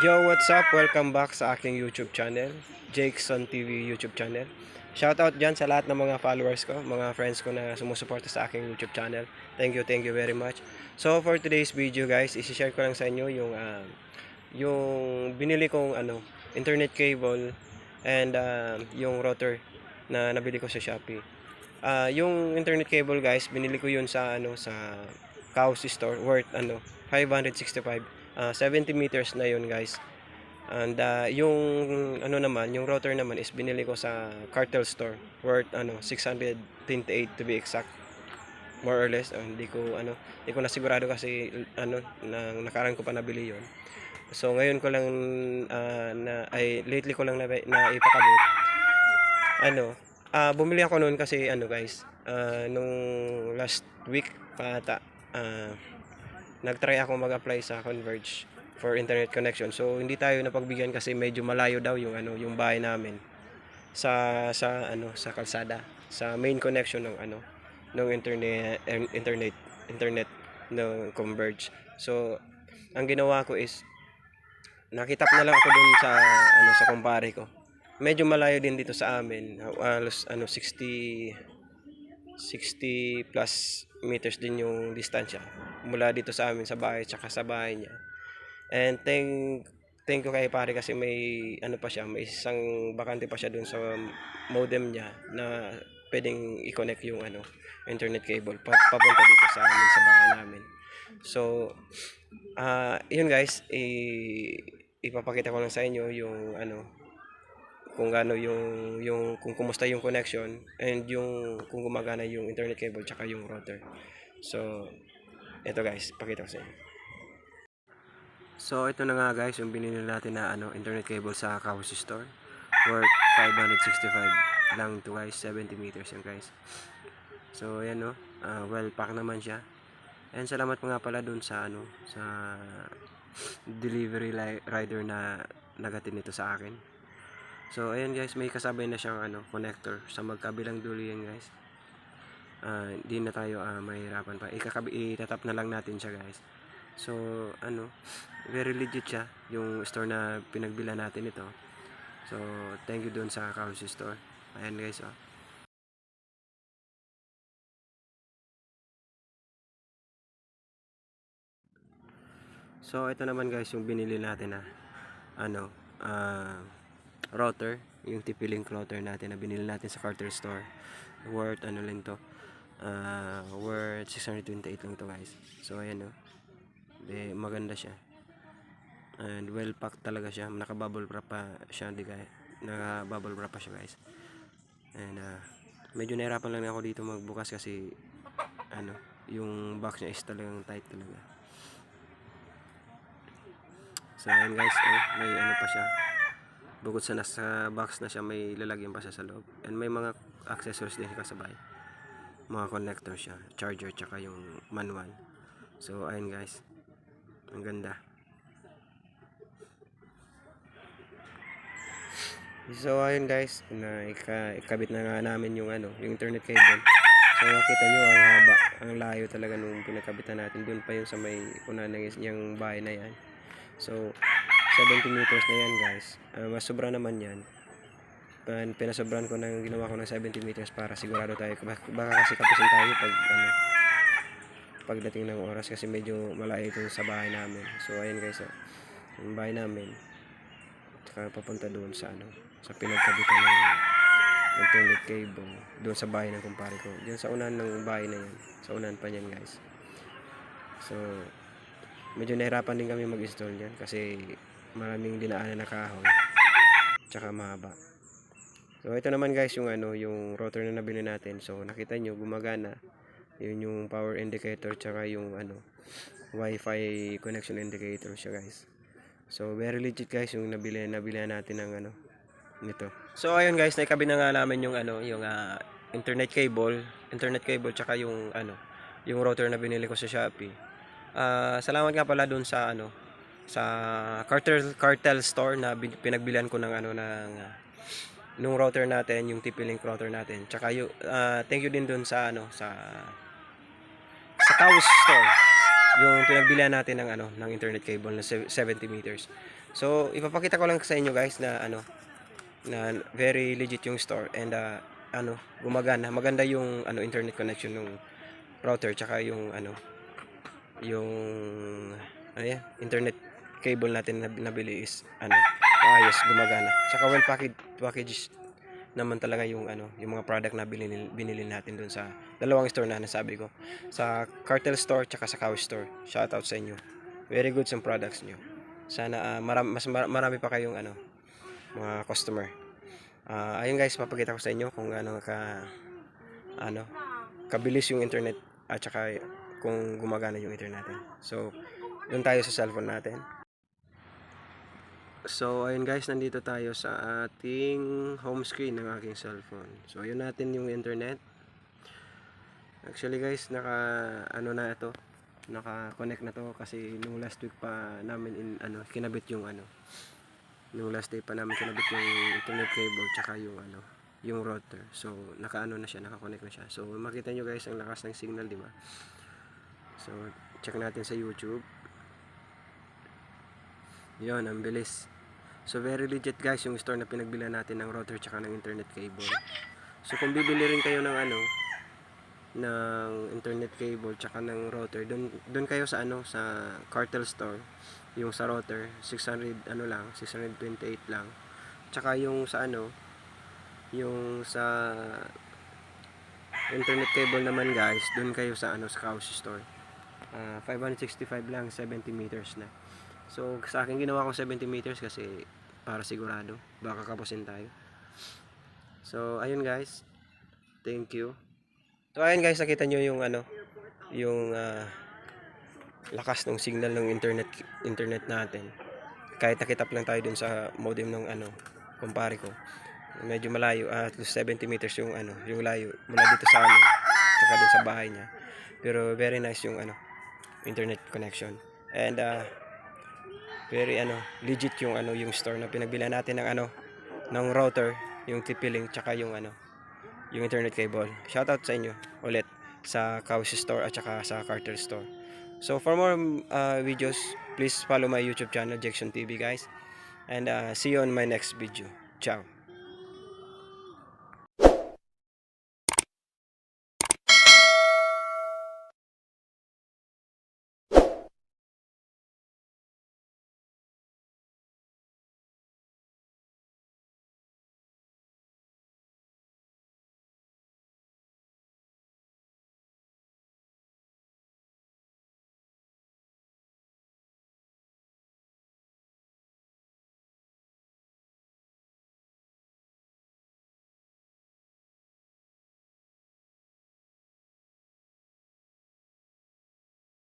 Yo, what's up? Welcome back sa aking YouTube channel, Jakeson TV YouTube channel. Shoutout dyan sa lahat ng mga followers ko, mga friends ko na sumusuporta sa aking YouTube channel. Thank you, thank you very much. So for today's video guys, isi-share ko lang sa inyo yung ah, yung binili kong ano, internet cable and ah, yung router na nabili ko sa Shopee. Ah, yung internet cable guys, binili ko yun sa ano sa Kaus store worth ano 565 ah, 70 meters na yun guys. And ah, yung ano naman, yung router naman is binili ko sa Cartel store worth ano 628 to be exact. More or less, Ah, hindi ko ano, hindi ko na sigurado kasi ano nang nakaraan ko pa nabili yon. So ngayon ko lang ah, na ay lately ko lang na, na ipakabit. Ano, ah bumili ako noon kasi ano guys, ah, nung last week pa ata, ah, nagtry ako mag-apply sa Converge for internet connection. So hindi tayo napagbigyan kasi medyo malayo daw yung ano, yung bahay namin sa sa ano, sa kalsada, sa main connection ng ano, ng internet internet internet ng Converge. So ang ginawa ko is nakitap na lang ako dun sa ano sa kumpare ko. Medyo malayo din dito sa amin. Halos ano 60 60 plus meters din yung distansya mula dito sa amin sa bahay tsaka sa bahay niya. And thank thank you kay pare kasi may ano pa siya, may isang bakante pa siya dun sa modem niya na pwedeng i-connect yung ano internet cable pa, papunta dito sa amin sa bahay namin. So ah yun guys, i ipapakita ko lang sa inyo yung ano kung gaano yung yung kung kumusta yung connection and yung kung gumagana yung internet cable tsaka yung router. So ito guys, pakita ko sa inyo. So ito na nga guys, yung binili natin na ano internet cable sa Kawas Store worth 565 lang to guys, 70 meters yung guys. So ayan no, ah, well pack naman siya. And salamat pa nga pala dun sa ano sa delivery li- rider na nagatin nito sa akin. So ayan guys, may kasabay na siyang ano connector sa magkabilang dulo yan guys. Ah, hindi na tayo ah, mahirapan pa. Ikakabi itatap na lang natin siya guys. So ano, very legit siya yung store na pinagbila natin ito. So thank you doon sa Kaus store. Ayan guys oh. So ito naman guys yung binili natin na ano ah, router, yung TP-Link router natin na binili natin sa Carter Store. Worth ano lang to? Ah, worth 628 lang to guys. So ayan oh. De, maganda siya. And well packed talaga siya. Naka bubble wrap pa siya, di kaya. Naka bubble wrap pa siya guys. And ah, medyo nahirapan lang ako dito magbukas kasi ano, yung box niya is talagang tight talaga. So ayan guys, oh, may ano pa siya. Bukod sa nasa box na siya, may lalagyan pa siya sa loob. And may mga accessories din kasabay. Mga connector siya, charger, tsaka yung manual. So ayan guys, ang ganda. So ayun guys, na ika, ikabit na nga namin yung ano, yung internet cable. So nakita nyo ang haba, ang layo talaga nung pinakabitan natin. Doon pa yung sa may una ng yung bahay na yan. So 70 meters na yan guys. Ah, mas sobra naman yan. Pan, pinasobran ko ng ginawa ko ng 70 meters para sigurado tayo. Baka, kasi kapusin tayo pag ano, pagdating ng oras kasi medyo malayo ito sa bahay namin. So ayun guys, oh, yung bahay namin. Tsaka papunta doon sa ano, sa pinagkabitan ng internet cable doon sa bahay ng kumpare ko. Diyan sa unahan ng bahay na yan. Sa unahan pa niyan guys. So, medyo nahirapan din kami mag-install yan kasi maraming dinaanan na kahoy. Tsaka mahaba. So, ito naman guys yung ano, yung router na nabili natin. So, nakita nyo, gumagana. Yun yung power indicator tsaka yung ano, wifi connection indicator siya guys. So, very legit guys yung nabili, nabili natin ng ano, nito. So, ayun guys, naikabi na nga namin yung ano, yung ah, internet cable, internet cable tsaka yung ano, yung router na binili ko sa Shopee. Ah, salamat nga pala dun sa ano, sa Cartel Cartel store na pinagbilian ko ng ano ng ah, nung router natin, yung TP-Link router natin. Tsaka yung ah, thank you din dun sa ano, sa sa Kaus store. yung pinagbilihan natin ng ano ng internet cable na se- 70 meters. So ipapakita ko lang sa inyo guys na ano na very legit yung store and uh, ano gumagana maganda yung ano internet connection ng router tsaka yung ano yung ano yan, internet cable natin na nabili is ano maayos gumagana. Tsaka well packaged packaged naman talaga yung ano yung mga product na binili, binili natin dun sa dalawang store na nasabi ko. Sa Cartel Store tsaka sa Cow Store. Shoutout sa inyo. Very good yung products nyo. Sana ah, maram, mas mar- marami pa kayong ano mga customer. Ah, ayun guys papakita ko sa inyo kung ano ka ano kabilis yung internet at saka kung gumagana yung internet natin. So doon tayo sa cellphone natin So, ayun guys, nandito tayo sa ating home screen ng aking cellphone. So, ayun natin yung internet. Actually guys, naka ano na ito. Naka-connect na to kasi nung last week pa namin in ano, kinabit yung ano. Nung last day pa namin kinabit yung internet cable tsaka yung ano, yung router. So, naka-ano na siya, naka-connect na siya. So, makita nyo guys ang lakas ng signal, di ba? So, check natin sa YouTube. Yun, ang bilis. So very legit guys yung store na pinagbilihan natin ng router tsaka ng internet cable. So kung bibili rin kayo ng ano ng internet cable tsaka ng router, doon doon kayo sa ano sa Cartel store, yung sa router 600 ano lang, 628 lang. Tsaka yung sa ano yung sa internet cable naman guys, doon kayo sa ano sa House store. Ah, 565 lang, 70 meters na. So, sa akin ginawa ko 70 meters kasi para sigurado. Baka kapusin tayo. So, ayun guys. Thank you. So, ayun guys, nakita nyo yung ano, yung ah, lakas ng signal ng internet internet natin. Kahit nakitap lang tayo dun sa modem ng ano, kumpare ko. Medyo malayo, ah, at least 70 meters yung ano, yung layo mula dito sa amin, tsaka dun sa bahay niya. Pero very nice yung ano, internet connection. And ah, very ano legit yung ano yung store na pinagbilihan natin ng ano ng router yung TP-Link tsaka yung ano yung internet cable. Shoutout sa inyo ulit sa Kaus store at saka sa Carter store. So for more uh, videos please follow my YouTube channel Jackson TV guys. And uh, see you on my next video. Ciao